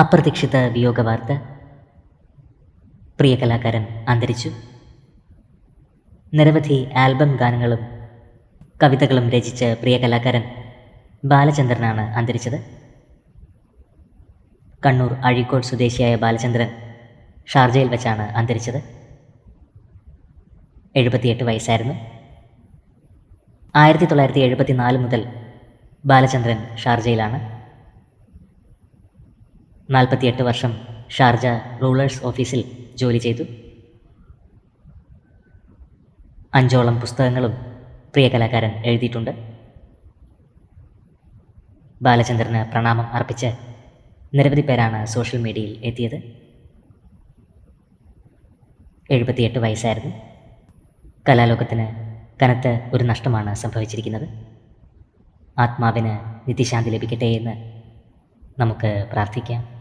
അപ്രതീക്ഷിത വിയോഗ വാർത്ത പ്രിയ കലാകാരൻ അന്തരിച്ചു. നിരവധി ആൽബം ഗാനങ്ങളും കവിതകളും രചിച്ച പ്രിയ കലാകാരൻ ബാലചന്ദ്രനാണ് അന്തരിച്ചത്. കണ്ണൂർ അഴീക്കോട് സ്വദേശിയായ ബാലചന്ദ്രൻ ഷാർജയിൽ വെച്ചാണ് അന്തരിച്ചത്. എഴുപത്തിയെട്ട് വയസ്സായിരുന്നു. ആയിരത്തി തൊള്ളായിരത്തി എഴുപത്തി നാല് മുതൽ ബാലചന്ദ്രൻ ഷാർജയിലാണ്. നാൽപ്പത്തിയെട്ട് വർഷം ഷാർജ റൂളേഴ്സ് ഓഫീസിൽ ജോലി ചെയ്തു. അഞ്ചോളം പുസ്തകങ്ങളും പ്രിയ കലാകാരൻ എഴുതിയിട്ടുണ്ട്. ബാലചന്ദ്രന് പ്രണാമം അർപ്പിച്ച് നിരവധി പേരാണ് സോഷ്യൽ മീഡിയയിൽ എത്തിയത്. എഴുപത്തിയെട്ട് വയസ്സായിരുന്നു. കലാലോകത്തിന് കനത്ത ഒരു നഷ്ടമാണ് സംഭവിച്ചിരിക്കുന്നത്. ആത്മാവിന് നിത്യശാന്തി ലഭിക്കട്ടെ എന്ന് നമുക്ക് പ്രാർത്ഥിക്കാം.